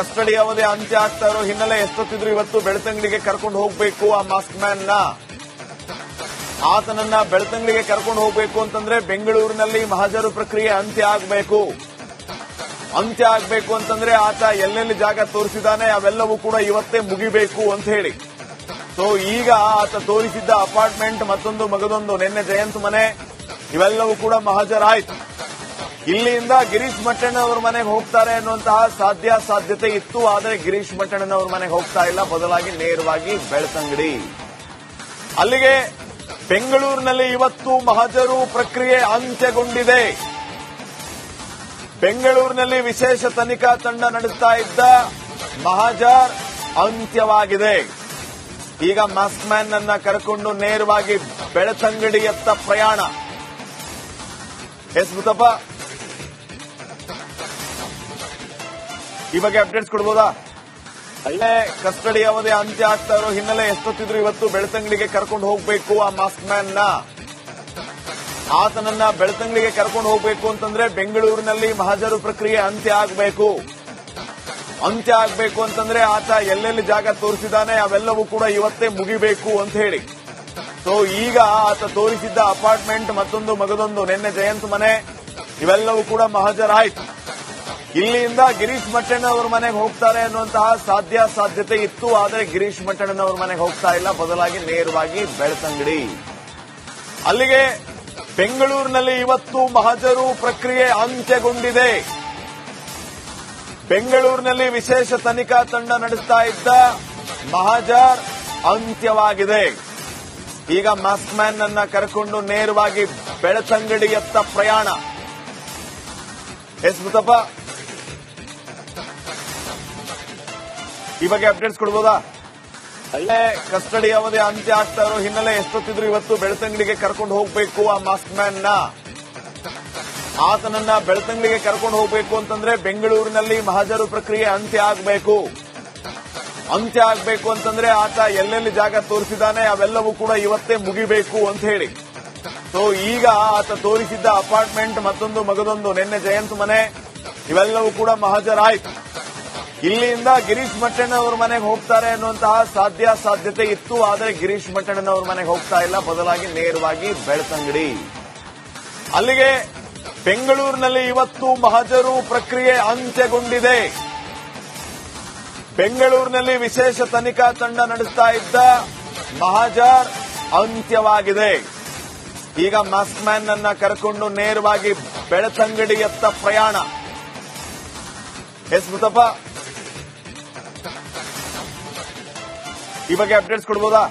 Custody ಅವಧಿ ಅಂತ್ಯ ಆಗ್ತಾ ಇರೋ ಹಿನ್ನೆಲೆ ಎಷ್ಟೊತ್ತಿದ್ರು ಇವತ್ತು ಬೆಳ್ತಂಗಡಿಗೆ ಕರ್ಕೊಂಡು ಹೋಗಬೇಕು ಆ ಮಾಸ್ಕ್ ಮ್ಯಾನ್ನ. ಆತನನ್ನ ಬೆಳ್ತಂಗಡಿಗೆ ಕರ್ಕೊಂಡು ಹೋಗಬೇಕು ಅಂತಂದ್ರೆ ಬೆಂಗಳೂರಿನಲ್ಲಿ ಮಹಾಜರು ಪ್ರಕ್ರಿಯೆ ಅಂತ್ಯ ಆಗಬೇಕು. ಅಂತ್ಯ ಆಗಬೇಕು ಅಂತಂದ್ರೆ ಆತ ಎಲ್ಲೆಲ್ಲಿ ಜಾಗ ತೋರಿಸಿದಾನೆ ಅವೆಲ್ಲವೂ ಕೂಡ ಇವತ್ತೇ ಮುಗಿಬೇಕು ಅಂತ ಹೇಳಿ. ಸೊ ಈಗ ಆತ ತೋರಿಸಿದ್ದ ಅಪಾರ್ಟ್ಮೆಂಟ್ ಮತ್ತೊಂದು ಮಗದೊಂದು, ನಿನ್ನೆ ಜಯಂತ್ ಮನೆ, ಇವೆಲ್ಲವೂ ಕೂಡ ಮಹಾಜರಾಯ್ತು. ಇಲ್ಲಿಂದ ಗಿರೀಶ್ ಮಟ್ಟಣ್ಣನವರ ಮನೆಗೆ ಹೋಗ್ತಾರೆ ಅನ್ನುವಂತಹ ಸಾಧ್ಯ ಸಾಧ್ಯತೆ ಇತ್ತು, ಆದರೆ ಗಿರೀಶ್ ಮಠಣ್ಣನವ್ರ ಮನೆಗೆ ಹೋಗ್ತಾ ಇಲ್ಲ. ಬದಲಾಗಿ ನೇರವಾಗಿ ಬೆಳ್ತಂಗಡಿ. ಅಲ್ಲಿಗೆ ಬೆಂಗಳೂರಿನಲ್ಲಿ ಇವತ್ತು ಮಹಜರು ಪ್ರಕ್ರಿಯೆ ಅಂತ್ಯಗೊಂಡಿದೆ. ಬೆಂಗಳೂರಿನಲ್ಲಿ ವಿಶೇಷ ತನಿಖಾ ತಂಡ ನಡೆಸ್ತಾ ಇದ್ದ ಮಹಾಜರ್ ಅಂತ್ಯವಾಗಿದೆ. ಈಗ ಮಾಸ್ಕ್ ಮ್ಯಾನ್ ಅನ್ನ ಕರೆಕೊಂಡು ನೇರವಾಗಿ ಬೆಳತಂಗಡಿಯತ್ತ ಪ್ರಯಾಣ. ಎಸ್ ಮುತ್ತಪ್ಪ ಈ ಬಗ್ಗೆ ಅಪ್ಡೇಟ್ಸ್ ಕೊಡ್ಬೋದಾ? ಅಲ್ಲೇ ಕಸ್ಟಡಿ ಅವಧಿ ಅಂತ್ಯ ಆಗ್ತಾ ಇರೋ ಹಿನ್ನೆಲೆ ಎಷ್ಟೊತ್ತಿದ್ರು ಇವತ್ತು ಬೆಳ್ತಂಗಡಿಗೆ ಕರ್ಕೊಂಡು ಹೋಗ್ಬೇಕು ಆ ಮಾಸ್ಕ್ ಮ್ಯಾನ್ನ ಆತನನ್ನ ಬೆಳ್ತಂಗಡಿಗೆ ಕರ್ಕೊಂಡು ಹೋಗ್ಬೇಕು ಅಂತಂದ್ರೆ ಬೆಂಗಳೂರಿನಲ್ಲಿ ಮಹಾಜರು ಪ್ರಕ್ರಿಯೆ ಅಂತ್ಯ ಆಗಬೇಕು. ಅಂತ್ಯ ಆಗಬೇಕು ಅಂತಂದ್ರೆ ಆತ ಎಲ್ಲೆಲ್ಲಿ ಜಾಗ ತೋರಿಸಿದಾನೆ ಅವೆಲ್ಲವೂ ಕೂಡ ಇವತ್ತೇ ಮುಗಿಬೇಕು ಅಂತ ಹೇಳಿ. ಸೊ ಈಗ ಆತ ತೋರಿಸಿದ್ದ ಅಪಾರ್ಟ್ಮೆಂಟ್ ಮತ್ತೊಂದು ಮಗದೊಂದು, ನಿನ್ನೆ ಜಯಂತ್ ಮನೆ, ಇವೆಲ್ಲವೂ ಕೂಡ ಮಹಾಜರಾಯ್ತು. ಇಲ್ಲಿಂದ ಗಿರೀಶ್ ಮಟ್ಟಣ್ಣನವರ ಮನೆಗೆ ಹೋಗ್ತಾರೆ ಅನ್ನುವಂತಹ ಸಾಧ್ಯ ಸಾಧ್ಯತೆ ಇತ್ತು, ಆದರೆ ಗಿರೀಶ್ ಮಟ್ಟಣ್ಣನವರ ಮನೆಗೆ ಹೋಗ್ತಾ ಇಲ್ಲ. ಬದಲಾಗಿ ನೇರವಾಗಿ ಬೆಳ್ತಂಗಡಿ. ಅಲ್ಲಿಗೆ ಬೆಂಗಳೂರಿನಲ್ಲಿ ಇವತ್ತು ಮಹಜರು ಪ್ರಕ್ರಿಯೆ ಅಂತ್ಯಗೊಂಡಿದೆ. ಬೆಂಗಳೂರಿನಲ್ಲಿ ವಿಶೇಷ ತನಿಖಾ ತಂಡ ನಡೆಸ್ತಾ ಇದ್ದ ಮಹಾಜರ್ ಅಂತ್ಯವಾಗಿದೆ. ಈಗ ಮಾಸ್ಕ್ ಮ್ಯಾನ್ ಅನ್ನ ಕರೆಕೊಂಡು ನೇರವಾಗಿ ಬೆಳತಂಗಡಿಯತ್ತ ಪ್ರಯಾಣ. ಎಸ್ ಮುತ್ತಪ್ಪ ಈ ಬಗ್ಗೆ ಅಪ್ಡೇಟ್ಸ್ ಕೊಡ್ಬೋದಾ? ಅಲ್ಲೇ ಕಸ್ಟಡಿ ಅವಧಿ ಅಂತ್ಯ ಆಗ್ತಾ ಇರೋ ಹಿನ್ನೆಲೆ ಎಷ್ಟೊತ್ತಿದ್ರು ಇವತ್ತು ಬೆಳ್ತಂಗಡಿಗೆ ಕರ್ಕೊಂಡು ಹೋಗ್ಬೇಕು ಆ ಮಾಸ್ಕ್ ಮ್ಯಾನ್ನ. ಆತನನ್ನ ಬೆಳ್ತಂಗಡಿಗೆ ಕರ್ಕೊಂಡು ಹೋಗ್ಬೇಕು ಅಂತಂದ್ರೆ ಬೆಂಗಳೂರಿನಲ್ಲಿ ಮಹಾಜರು ಪ್ರಕ್ರಿಯೆ ಅಂತ್ಯ ಆಗಬೇಕು. ಅಂತ್ಯ ಆಗಬೇಕು ಅಂತಂದ್ರೆ ಆತ ಎಲ್ಲೆಲ್ಲಿ ಜಾಗ ತೋರಿಸಿದಾನೆ ಅವೆಲ್ಲವೂ ಕೂಡ ಇವತ್ತೇ ಮುಗಿಬೇಕು ಅಂತ ಹೇಳಿ. ಸೊ ಈಗ ಆತ ತೋರಿಸಿದ್ದ ಅಪಾರ್ಟ್ಮೆಂಟ್ ಮತ್ತೊಂದು ಮಗದೊಂದು, ನಿನ್ನೆ ಜಯಂತ್ ಮನೆ, ಇವೆಲ್ಲವೂ ಕೂಡ ಮಹಾಜರಾಯ್ತು. ಇಲ್ಲಿಂದ ಗಿರೀಶ್ ಮಟ್ಟಣ್ಣನವರ ಮನೆಗೆ ಹೋಗ್ತಾರೆ ಅನ್ನುವಂತಹ ಸಾಧ್ಯ ಸಾಧ್ಯತೆ ಇತ್ತು, ಆದರೆ ಗಿರೀಶ್ ಮಟ್ಟಣ್ಣನವರ ಮನೆಗೆ ಹೋಗ್ತಾ ಇಲ್ಲ. ಬದಲಾಗಿ ನೇರವಾಗಿ ಬೆಳ್ತಂಗಡಿ. ಅಲ್ಲಿಗೆ ಬೆಂಗಳೂರಿನಲ್ಲಿ ಇವತ್ತು ಮಹಜರು ಪ್ರಕ್ರಿಯೆ ಅಂತ್ಯಗೊಂಡಿದೆ. ಬೆಂಗಳೂರಿನಲ್ಲಿ ವಿಶೇಷ ತನಿಖಾ ತಂಡ ನಡೆಸ್ತಾ ಇದ್ದ ಮಹಾಜರ್ ಅಂತ್ಯವಾಗಿದೆ. ಈಗ ಮಾಸ್ಕ್ ಮ್ಯಾನ್ ಅನ್ನ ಕರೆಕೊಂಡು ನೇರವಾಗಿ ಬೆಳತಂಗಡಿಯತ್ತ ಪ್ರಯಾಣ. ಎಸ್ ಮುತ್ತಪ್ಪ ಈ ಬಗ್ಗೆ ಅಪ್ಡೇಟ್ಸ್ ಕೊಡ್ಬೋದಾ?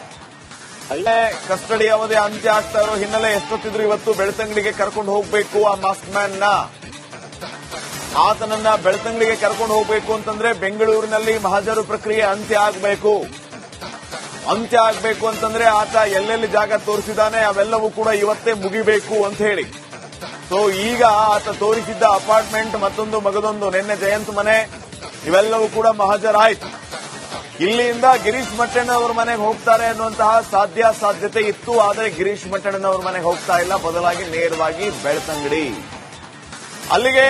ಅಲ್ಲೇ ಕಸ್ಟಡಿ ಅವಧಿ ಅಂತ್ಯ ಆಗ್ತಾ ಇರೋ ಹಿನ್ನೆಲೆ ಎಷ್ಟೊತ್ತಿದ್ರು ಇವತ್ತು ಬೆಳ್ತಂಗಡಿಗೆ ಕರ್ಕೊಂಡು ಹೋಗ್ಬೇಕು ಆ ಮಾಸ್ಕ್ ಮ್ಯಾನ್ನ ಆತನನ್ನ ಬೆಳ್ತಂಗಡಿಗೆ ಕರ್ಕೊಂಡು ಹೋಗ್ಬೇಕು ಅಂತಂದ್ರೆ ಬೆಂಗಳೂರಿನಲ್ಲಿ ಮಹಾಜರು ಪ್ರಕ್ರಿಯೆ ಅಂತ್ಯ ಆಗಬೇಕು. ಅಂತ್ಯ ಆಗಬೇಕು ಅಂತಂದ್ರೆ ಆತ ಎಲ್ಲೆಲ್ಲಿ ಜಾಗ ತೋರಿಸಿದಾನೆ ಅವೆಲ್ಲವೂ ಕೂಡ ಇವತ್ತೇ ಮುಗಿಬೇಕು ಅಂತ ಹೇಳಿ. ಸೊ ಈಗ ಆತ ತೋರಿಸಿದ್ದ ಅಪಾರ್ಟ್ಮೆಂಟ್ ಮತ್ತೊಂದು ಮಗದೊಂದು, ನಿನ್ನೆ ಜಯಂತ್ ಮನೆ, ಇವೆಲ್ಲವೂ ಕೂಡ ಮಹಾಜರಾಯ್ತು. ಇಲ್ಲಿಂದ ಗಿರೀಶ್ ಮಟ್ಟಣ್ಣನವರ ಮನೆಗೆ ಹೋಗ್ತಾರೆ ಅನ್ನುವಂತಹ ಸಾಧ್ಯ ಸಾಧ್ಯತೆ ಇತ್ತು, ಆದರೆ ಗಿರೀಶ್ ಮಟ್ಟಣ್ಣನವರ ಮನೆಗೆ ಹೋಗ್ತಾ ಇಲ್ಲ. ಬದಲಾಗಿ ನೇರವಾಗಿ ಬೆಳ್ತಂಗಡಿ. ಅಲ್ಲಿಗೆ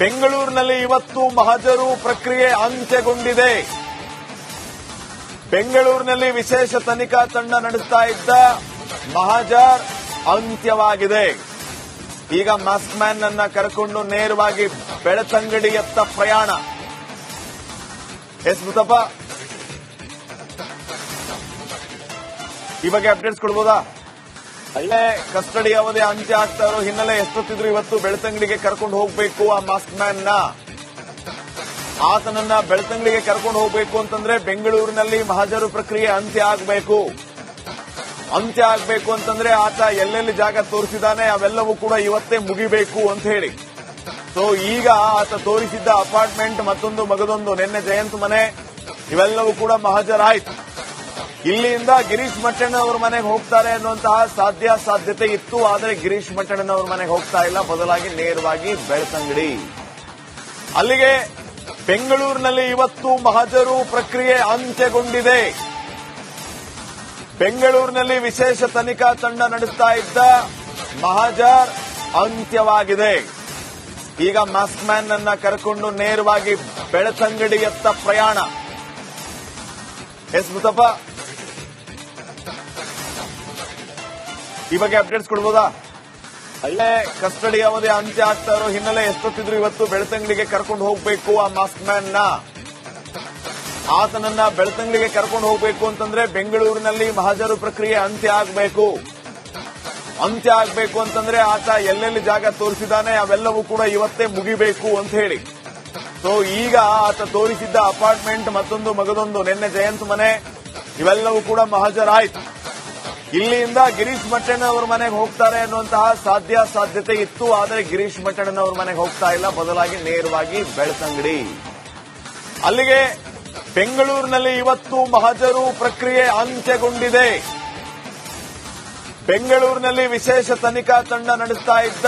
ಬೆಂಗಳೂರಿನಲ್ಲಿ ಇವತ್ತು ಮಹಜರು ಪ್ರಕ್ರಿಯೆ ಅಂತ್ಯಗೊಂಡಿದೆ. ಬೆಂಗಳೂರಿನಲ್ಲಿ ವಿಶೇಷ ತನಿಖಾ ತಂಡ ನಡೆಸ್ತಾ ಇದ್ದ ಮಹಾಜರ್ ಅಂತ್ಯವಾಗಿದೆ. ಈಗ ಮಾಸ್ಕ್ ಮ್ಯಾನ್ ಅನ್ನ ಕರೆಕೊಂಡು ನೇರವಾಗಿ ಬೆಳತಂಗಡಿಯತ್ತ ಪ್ರಯಾಣ. ಎಸ್ ಮುತ್ತಪ್ಪ ಈ ಬಗ್ಗೆ ಅಪ್ಡೇಟ್ಸ್ ಕೊಡ್ಬೋದಾ? ಅಲ್ಲೇ ಕಸ್ಟಡಿ ಅವಧಿ ಅಂತ್ಯ ಆಗ್ತಾ ಇರೋ ಹಿನ್ನೆಲೆ ಎಷ್ಟೊತ್ತಿದ್ರು ಇವತ್ತು ಬೆಳ್ತಂಗಡಿಗೆ ಕರ್ಕೊಂಡು ಹೋಗ್ಬೇಕು ಆ ಮಾಸ್ಕ್ ಮ್ಯಾನ್ನ ಆತನನ್ನ ಬೆಳ್ತಂಗಡಿಗೆ ಕರ್ಕೊಂಡು ಹೋಗ್ಬೇಕು ಅಂತಂದ್ರೆ ಬೆಂಗಳೂರಿನಲ್ಲಿ ಮಹಾಜರು ಪ್ರಕ್ರಿಯೆ ಅಂತ್ಯ ಆಗಬೇಕು. ಅಂತ್ಯ ಆಗಬೇಕು ಅಂತಂದ್ರೆ ಆತ ಎಲ್ಲೆಲ್ಲಿ ಜಾಗ ತೋರಿಸಿದಾನೆ ಅವೆಲ್ಲವೂ ಕೂಡ ಇವತ್ತೇ ಮುಗಿಬೇಕು ಅಂತ ಹೇಳಿ. ಸೊ ಈಗ ಆತ ತೋರಿಸಿದ್ದ ಅಪಾರ್ಟ್ಮೆಂಟ್ ಮತ್ತೊಂದು ಮಗದೊಂದು, ನಿನ್ನೆ ಜಯಂತ್ ಮನೆ, ಇವೆಲ್ಲವೂ ಕೂಡ ಮಹಾಜರಾಯ್ತು. ಇಲ್ಲಿಂದ ಗಿರೀಶ್ ಮಟ್ಟಣ್ಣನವರ ಮನೆಗೆ ಹೋಗ್ತಾರೆ ಅನ್ನುವಂತಹ ಸಾಧ್ಯ ಸಾಧ್ಯತೆ ಇತ್ತು, ಆದರೆ ಗಿರೀಶ್ ಮಟ್ಟಣ್ಣನವರ ಮನೆಗೆ ಹೋಗ್ತಾ ಇಲ್ಲ. ಬದಲಾಗಿ ನೇರವಾಗಿ ಬೆಳ್ತಂಗಡಿ. ಅಲ್ಲಿಗೆ ಬೆಂಗಳೂರಿನಲ್ಲಿ ಇವತ್ತು ಮಹಜರು ಪ್ರಕ್ರಿಯೆ ಅಂತ್ಯಗೊಂಡಿದೆ. ಬೆಂಗಳೂರಿನಲ್ಲಿ ವಿಶೇಷ ತನಿಖಾ ತಂಡ ನಡೆಸ್ತಾ ಇದ್ದ ಮಹಾಜರ್ ಅಂತ್ಯವಾಗಿದೆ. ಈಗ ಮಾಸ್ಕ್ ಮ್ಯಾನ್ ಅನ್ನ ಕರೆಕೊಂಡು ನೇರವಾಗಿ ಬೆಳತಂಗಡಿಯತ್ತ ಪ್ರಯಾಣ. ಎಸ್ ಮುತ್ತಪ್ಪ ಈ ಬಗ್ಗೆ ಅಪ್ಡೇಟ್ಸ್ ಕೊಡ್ಬೋದಾ? ಅಲ್ಲೇ ಕಸ್ಟಡಿ ಅವಧಿ ಅಂತ್ಯ ಆಗ್ತಾ ಇರೋ ಹಿನ್ನೆಲೆ ಎಷ್ಟೊತ್ತಿದ್ರು ಇವತ್ತು ಬೆಳ್ತಂಗಡಿಗೆ ಕರ್ಕೊಂಡು ಹೋಗ್ಬೇಕು ಆ ಮಾಸ್ಕ್ ಮ್ಯಾನ್ನ. ಆತನನ್ನ ಬೆಳತಂಗಡಿಗೆ ಕರ್ಕೊಂಡು ಹೋಗ್ಬೇಕು ಅಂತಂದ್ರೆ ಬೆಂಗಳೂರಿನಲ್ಲಿ ಮಹಾಜರು ಪ್ರಕ್ರಿಯೆ ಅಂತ್ಯ ಆಗಬೇಕು. ಅಂತ್ಯ ಆಗಬೇಕು ಅಂತಂದ್ರೆ ಆತ ಎಲ್ಲೆಲ್ಲಿ ಜಾಗ ತೋರಿಸಿದಾನೆ ಅವೆಲ್ಲವೂ ಕೂಡ ಇವತ್ತೇ ಮುಗಿಬೇಕು ಅಂತ ಹೇಳಿ. ಸೊ ಈಗ ಆತ ತೋರಿಸಿದ್ದ ಅಪಾರ್ಟ್ಮೆಂಟ್ ಮತ್ತೊಂದು ಮಗದೊಂದು, ನಿನ್ನೆ ಜಯಂತ್ ಮನೆ, ಇವೆಲ್ಲವೂ ಕೂಡ ಮಹಾಜರಾಯ್ತು. ಇಲ್ಲಿಂದ ಗಿರೀಶ್ ಮಟ್ಟಣ್ಣವರ ಮನೆಗೆ ಹೋಗ್ತಾರೆ ಅನ್ನುವಂತಹ ಸಾಧ್ಯ ಸಾಧ್ಯತೆ ಇತ್ತು, ಆದರೆ ಗಿರೀಶ್ ಮಟ್ಟಣ್ಣನವರ ಮನೆಗೆ ಹೋಗ್ತಾ ಇಲ್ಲ. ಬದಲಾಗಿ ನೇರವಾಗಿ ಬೆಳ್ತಂಗಡಿ. ಅಲ್ಲಿಗೆ ಬೆಂಗಳೂರಿನಲ್ಲಿ ಇವತ್ತು ಮಹಜರು ಪ್ರಕ್ರಿಯೆ ಅಂತ್ಯಗೊಂಡಿದೆ. ಬೆಂಗಳೂರಿನಲ್ಲಿ ವಿಶೇಷ ತನಿಖಾ ತಂಡ ನಡೆಸ್ತಾ ಇದ್ದ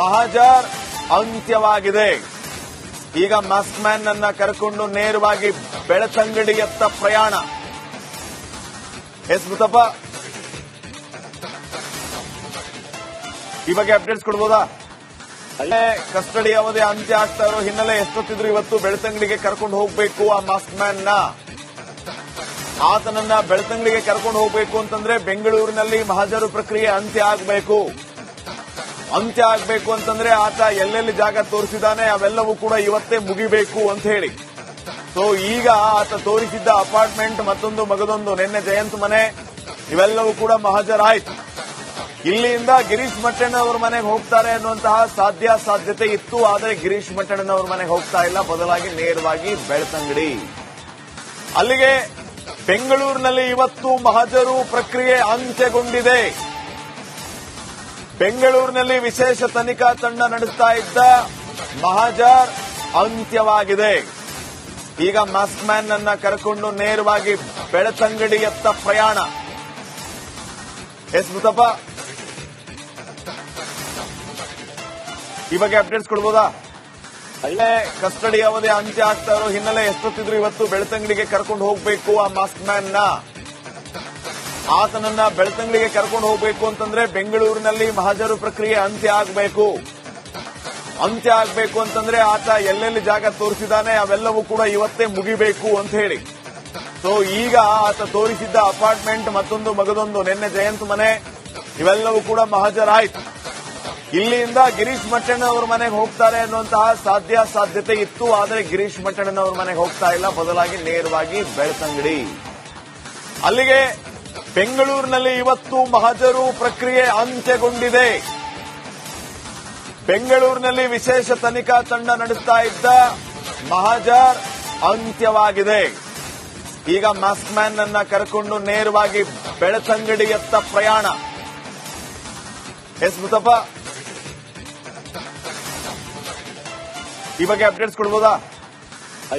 ಮಹಾಜರ್ ಅಂತ್ಯವಾಗಿದೆ. ಈಗ ಮಾಸ್ಕ್ ಮ್ಯಾನ್ ಅನ್ನ ಕರೆಕೊಂಡು ನೇರವಾಗಿ ಬೆಳತಂಗಡಿಯತ್ತ ಪ್ರಯಾಣ. ಎಸ್ ಮುತ್ತಪ್ಪ ಈ ಬಗ್ಗೆ ಅಪ್ಡೇಟ್ಸ್ ಕೊಡ್ಬೋದಾ? ಅಲ್ಲೇ ಕಸ್ಟಡಿ ಅವಧಿ ಅಂತ್ಯ ಆಗ್ತಾ ಇರೋ ಹಿನ್ನೆಲೆ ಎಷ್ಟೊತ್ತಿದ್ರು ಇವತ್ತು ಬೆಳ್ತಂಗಡಿಗೆ ಕರ್ಕೊಂಡು ಹೋಗ್ಬೇಕು ಆ ಮಾಸ್ಕ್ ಮ್ಯಾನ್ನ. ಆತನನ್ನ ಬೆಳ್ತಂಗಡಿಗೆ ಕರ್ಕೊಂಡು ಹೋಗ್ಬೇಕು ಅಂತಂದ್ರೆ ಬೆಂಗಳೂರಿನಲ್ಲಿ ಮಹಾಜರು ಪ್ರಕ್ರಿಯೆ ಅಂತ್ಯ ಆಗಬೇಕು. ಅಂತ್ಯ ಆಗಬೇಕು ಅಂತಂದ್ರೆ ಆತ ಎಲ್ಲೆಲ್ಲಿ ಜಾಗ ತೋರಿಸಿದಾನೆ ಅವೆಲ್ಲವೂ ಕೂಡ ಇವತ್ತೇ ಮುಗಿಬೇಕು ಅಂತ ಹೇಳಿ. ಸೊ ಈಗ ಆತ ತೋರಿಸಿದ್ದ ಅಪಾರ್ಟ್ಮೆಂಟ್ ಮತ್ತೊಂದು ಮಗದೊಂದು, ನಿನ್ನೆ ಜಯಂತ್ ಮನೆ, ಇವೆಲ್ಲವೂ ಕೂಡ ಮಹಾಜರಾಯ್ತು. ಇಲ್ಲಿಂದ ಗಿರೀಶ್ ಮಟ್ಟಣ್ಣವರ ಮನೆಗೆ ಹೋಗ್ತಾರೆ ಅನ್ನುವಂತಹ ಸಾಧ್ಯ ಸಾಧ್ಯತೆ ಇತ್ತು, ಆದರೆ ಗಿರೀಶ್ ಮಟ್ಟಣ್ಣನವರ ಮನೆಗೆ ಹೋಗ್ತಾ ಇಲ್ಲ. ಬದಲಾಗಿ ನೇರವಾಗಿ ಬೆಳ್ತಂಗಡಿ. ಅಲ್ಲಿಗೆ ಬೆಂಗಳೂರಿನಲ್ಲಿ ಇವತ್ತು ಮಹಜರು ಪ್ರಕ್ರಿಯೆ ಅಂತ್ಯಗೊಂಡಿದೆ. ಬೆಂಗಳೂರಿನಲ್ಲಿ ವಿಶೇಷ ತನಿಖಾ ತಂಡ ನಡೆಸ್ತಾ ಇದ್ದ ಮಹಾಜರ್ ಅಂತ್ಯವಾಗಿದೆ. ಈಗ ಮಾಸ್ಕ್ ಮ್ಯಾನ್ ಅನ್ನ ಕರೆಕೊಂಡು ನೇರವಾಗಿ ಬೆಳತಂಗಡಿಯತ್ತ ಪ್ರಯಾಣ. ಎಸ್ ಮುತ್ತಪ್ಪ ಈ ಬಗ್ಗೆ ಅಪ್ಡೇಟ್ಸ್ ಕೊಡ್ಬೋದಾ? ಅಲ್ಲೇ ಕಸ್ಟಡಿ ಅವಧಿ ಅಂತ್ಯ ಆಗ್ತಾ ಇರೋ ಹಿನ್ನೆಲೆ ಎಷ್ಟೊತ್ತಿದ್ರು ಇವತ್ತು ಬೆಳ್ತಂಗಡಿಗೆ ಕರ್ಕೊಂಡು ಹೋಗ್ಬೇಕು ಆ ಮಾಸ್ಕ್ ಮ್ಯಾನ್ನ ಆತನನ್ನ ಬೆಳ್ತಂಗಡಿಗೆ ಕರ್ಕೊಂಡು ಹೋಗ್ಬೇಕು ಅಂತಂದ್ರೆ ಬೆಂಗಳೂರಿನಲ್ಲಿ ಮಹಾಜರು ಪ್ರಕ್ರಿಯೆ ಅಂತ್ಯ ಆಗಬೇಕು. ಅಂತ್ಯ ಆಗಬೇಕು ಅಂತಂದ್ರೆ ಆತ ಎಲ್ಲೆಲ್ಲಿ ಜಾಗ ತೋರಿಸಿದಾನೆ ಅವೆಲ್ಲವೂ ಕೂಡ ಇವತ್ತೇ ಮುಗಿಬೇಕು ಅಂತ ಹೇಳಿ. ಸೊ ಈಗ ಆತ ತೋರಿಸಿದ್ದ ಅಪಾರ್ಟ್ಮೆಂಟ್ ಮತ್ತೊಂದು ಮಗದೊಂದು, ನಿನ್ನೆ ಜಯಂತ್ ಮನೆ, ಇವೆಲ್ಲವೂ ಕೂಡ ಮಹಾಜರಾಯ್ತು. ಇಲ್ಲಿಂದ ಗಿರೀಶ್ ಮಟ್ಟಣ್ಣವರ ಮನೆಗೆ ಹೋಗ್ತಾರೆ ಅನ್ನುವಂತಹ ಸಾಧ್ಯ ಸಾಧ್ಯತೆ ಇತ್ತು, ಆದರೆ ಗಿರೀಶ್ ಮಟ್ಟಣ್ಣನವರ ಮನೆಗೆ ಹೋಗ್ತಾ ಇಲ್ಲ. ಬದಲಾಗಿ ನೇರವಾಗಿ ಬೆಳ್ತಂಗಡಿ. ಅಲ್ಲಿಗೆ ಬೆಂಗಳೂರಿನಲ್ಲಿ ಇವತ್ತು ಮಹಜರು ಪ್ರಕ್ರಿಯೆ ಅಂತ್ಯಗೊಂಡಿದೆ. ಬೆಂಗಳೂರಿನಲ್ಲಿ ವಿಶೇಷ ತನಿಖಾ ತಂಡ ನಡೆಸ್ತಾ ಇದ್ದ ಮಹಾಜರ್ ಅಂತ್ಯವಾಗಿದೆ. ಈಗ ಮಾಸ್ಕ್ ಮ್ಯಾನ್ ಅನ್ನ ಕರೆಕೊಂಡು ನೇರವಾಗಿ ಬೆಳತಂಗಡಿಯತ್ತ ಪ್ರಯಾಣ. ಎಸ್ ಮುತ್ತಪ್ಪ ಈ ಬಗ್ಗೆ ಅಪ್ಡೇಟ್ಸ್ ಕೊಡ್ಬೋದಾ?